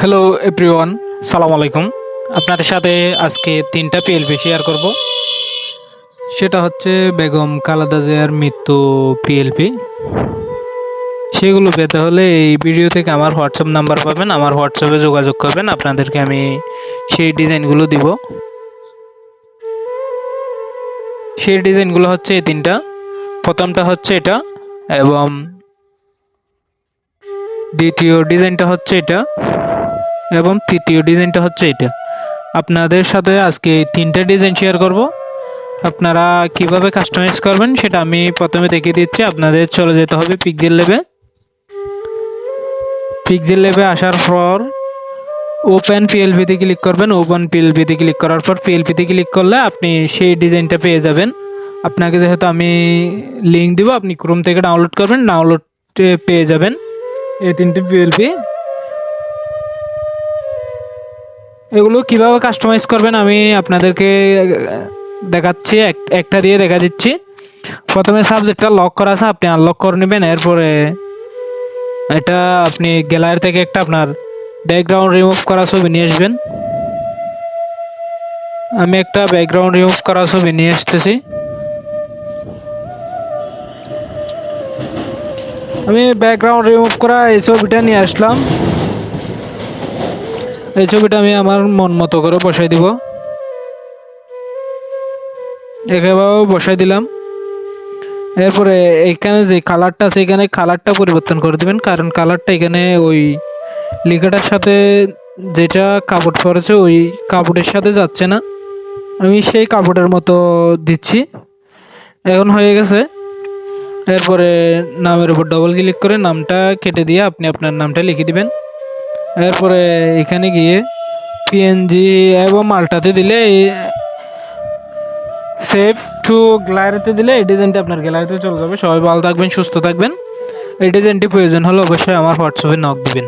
Hello everyone সালাম আলাইকুম আপনাদের সাথে আজকে তিনটা পিএলপি শেয়ার করব। সেটা হচ্ছে বেগম খালেদা জিয়ার মৃত্যু পিএলপি সেগুলো পেতে হলে এই ভিডিও থেকে আমার হোয়াটসঅ্যাপ নাম্বার পাবেন, আমার হোয়াটসঅ্যাপে যোগাযোগ করবেন, আপনাদেরকে আমি সেই ডিজাইনগুলো দিব। সেই ডিজাইনগুলো হচ্ছে এই তিনটা। প্রথমটা হচ্ছে এটা এবং দ্বিতীয় ডিজাইনটা হচ্ছে এটা। এবং তৃতীয় ডিজাইনটা হচ্ছে এটা। আপনাদের সাথে আজকে তিনটা ডিজাইন শেয়ার করব। আপনারা কীভাবে কাস্টমাইজ করবেন সেটা আমি প্রথমে দেখিয়ে দিচ্ছি। আপনাদের চলে যেতে হবে পিকজেল লেবে পিকজেল লেবে আসার পর ওপেন পিএলপিতে ক্লিক করবেন। ওপেন পিএলপিতে ক্লিক করার পর পিএলপিতে ক্লিক করলে আপনি সেই ডিজাইনটা পেয়ে যাবেন। আপনাকে যেহেতু আমি লিঙ্ক দিব, আপনি ক্রোম থেকে ডাউনলোড করবেন ডাউনলোড পেয়ে যাবেন। এই তিনটে পিএলপি এগুলো কীভাবে কাস্টমাইজ করবেন আমি আপনাদেরকে দেখাচ্ছি। এক- একটা দিয়ে দেখা দিচ্ছি। প্রথমে সাবজেক্টটা লক করা আছে, আপনি আনলক করে নেবেন। এরপরে এটা আপনি গ্যালারি থেকে একটা আপনার ব্যাকগ্রাউন্ড রিমুভ করা ছবি নিয়ে আসবেন। আমি একটা ব্যাকগ্রাউন্ড রিমুভ করা ছবি নিয়ে আসতেছি। আমি ব্যাকগ্রাউন্ড রিমুভ করা এই ছবিটা নিয়ে আসলাম। এই ছবিটা আমি আমার মন মতো করে বসাই দিব। একেভাবে বসাই দিলাম। এরপরে এখানে যে কালারটা আছে, এখানে কালারটা পরিবর্তন করে দিবেন। কারণ কালারটা এখানে ওই লেখাটার সাথে যেটা কাপড় পরেছে, ওই কাপড়ের সাথে যাচ্ছে না। আমি সেই কাপড়ের মতো দিচ্ছি। এখন হয়ে গেছে। এরপরে নামের উপর ডবল ক্লিক করে নামটা কেটে দিয়ে আপনি আপনার নামটা লিখে দিবেন। এরপরে এখানে গিয়ে পিএনজি এবং মালটাতে দিলে সেফ টু গ্যালারিতে দিলে এই ডিজাইনটি আপনার গ্যালারিতে চলে যাবে। সবাই ভালো থাকবেন, সুস্থ থাকবেন। এই ডিজাইনটি প্রয়োজন হলে অবশ্যই আমার হোয়াটসঅ্যাপে নক দিবেন।